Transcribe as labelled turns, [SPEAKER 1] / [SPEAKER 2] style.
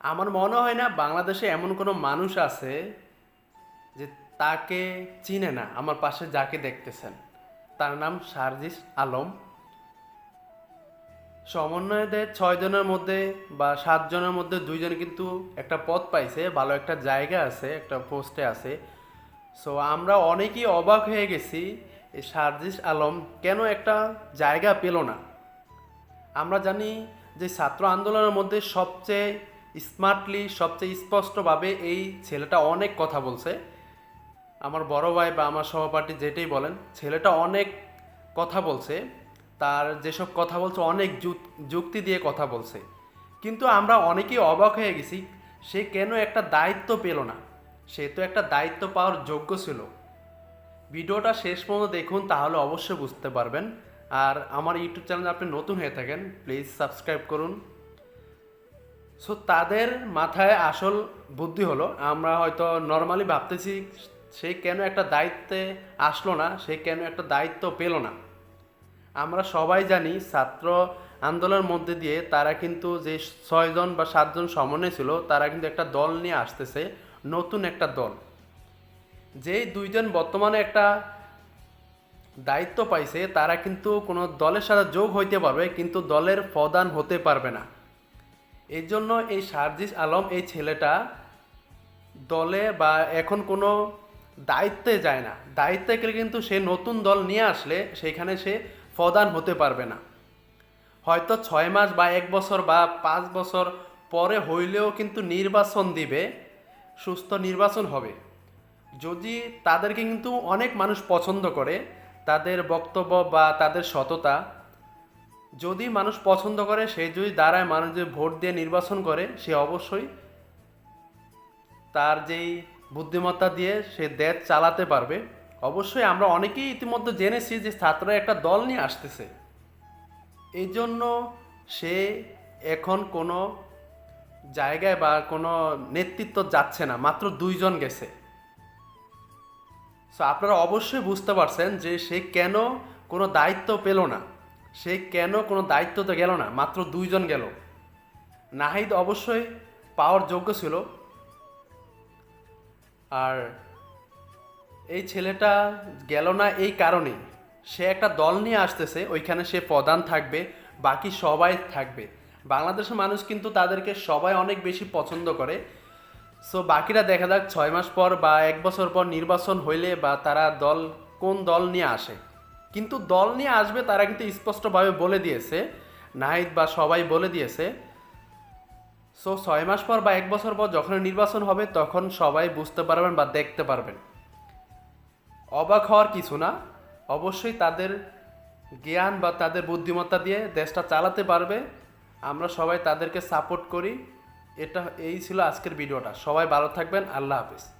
[SPEAKER 1] আমার মনে হয় না বাংলাদেশে এমন কোনো মানুষ আছে যে তাকে চিনে না, আমার পাশে যাকে দেখতেছেন। তার নাম সার্জিস আলম। সমন্বয়দের ছয় জনের মধ্যে বা সাত জনের মধ্যে দুইজন কিন্তু একটা পদ পাইছে, ভালো একটা জায়গা আছে, একটা পোস্টে আছে। সো আমরা অনেকেই অবাক হয়ে গেছি এই সার্জিস আলম কেন একটা জায়গা পেল না। আমরা জানি যে ছাত্র আন্দোলনের মধ্যে সবচেয়ে স্মার্টলি সবচেয়ে স্পষ্টভাবে এই ছেলেটা অনেক কথা বলছে। আমার বড় ভাই বা আমার সহপাঠী যেটাই বলেন, ছেলেটা অনেক কথা বলছে। তার যেসব কথা বলছে, অনেক যুক- যুক্তি দিয়ে কথা বলছে। কিন্তু আমরা অনেকেই অবাক হয়ে গেছি, সে কেন একটা দায়িত্ব পেল না? সে তো একটা দায়িত্ব পাওয়ার যোগ্য ছিল। ভিডিওটা শেষ পর্যন্ত দেখুন, তাহলে অবশ্যই বুঝতে পারবেন। আর আমার ইউটিউব চ্যানেলে আপনি নতুন হয়ে থাকেন, প্লিজ সাবস্ক্রাইব করুন। সো তাদের মাথায় আসল বুদ্ধি হলো, আমরা হয়তো নর্মালি ভাবতেছি, সে কেন একটা দায়িত্বে আসলো না, সে কেন একটা দায়িত্ব পেল না। আমরা সবাই জানি ছাত্র আন্দোলনের মধ্যে দিয়ে তারা কিন্তু যে ছয়জন বা সাতজন সমন্বয় ছিল, তারা কিন্তু একটা দল নিয়ে আসতেছে, নতুন একটা দল। যেই দুইজন বর্তমানে একটা দায়িত্ব পাইছে, তারা কিন্তু কোনো দলের সাথে যোগ হইতে পারবে, কিন্তু দলের প্রধান হতে পারবে না। এই জন্য এই সার্জিস আলম এই ছেলেটা দলে বা এখন কোনো দায়িত্বে যায় না। দায়িত্বে গেলে কিন্তু সে নতুন দল নিয়ে আসলে সেখানে সে প্রদান হতে পারবে না। হয়তো ছয় মাস বা এক বছর বা পাঁচ বছর পরে হইলেও কিন্তু নির্বাচন দিবে, সুস্থ নির্বাচন হবে। যদি তাদেরকে কিন্তু অনেক মানুষ পছন্দ করে, তাদের বক্তব্য বা তাদের সততা যদি মানুষ পছন্দ করে, সে যদি দাঁড়ায় মানুষ যদি ভোট দিয়ে নির্বাচন করে, সে অবশ্যই তার যেই বুদ্ধিমত্তা দিয়ে সে দেশ চালাতে পারবে। অবশ্যই আমরা অনেকেই ইতিমধ্যে জেনেছি যে ছাত্ররা একটা দল নিয়ে আসতেছে। এই জন্য সে এখন কোনো জায়গায় বা কোনো নেতৃত্ব যাচ্ছে না, মাত্র দুইজন গেছে। সো আপনারা অবশ্যই বুঝতে পারছেন যে সে কেন কোনো দায়িত্ব পেল না। সে কেন কোনো দায়িত্ব তো গেল না? মাত্র দুইজন গেল। নাহিদ অবশ্যই পাওয়ার যোগ্য ছিল। আর এই ছেলেটা গেল না এই কারণে সে একটা দল নিয়ে আসতেছে, ওইখানে সে প্রধান থাকবে, বাকি সবাই থাকবে। বাংলাদেশের মানুষ কিন্তু তাদেরকে সবাই অনেক বেশি পছন্দ করে। সো বাকিরা দেখা যাক ছয় মাস পর বা এক বছর পর নির্বাচন হইলে বা তারা দল কোন দল নিয়ে আসে। কিন্তু দল নিয়ে আসবে তারা কিন্তু স্পষ্টভাবে বলে দিয়েছে, নাহিদ বা সবাই বলে দিয়েছে। সো ছয় মাস পর বা এক বছর পর যখন নির্বাচন হবে, তখন সবাই বুঝতে পারবেন বা দেখতে পারবেন। অবাক হওয়ার কিছু না। অবশ্যই তাদের জ্ঞান বা তাদের বুদ্ধিমত্তা দিয়ে দেশটা চালাতে পারবে। আমরা সবাই তাদেরকে সাপোর্ট করি। এটা, এই ছিল আজকের ভিডিওটা। সবাই ভালো থাকবেন। আল্লাহ হাফিজ।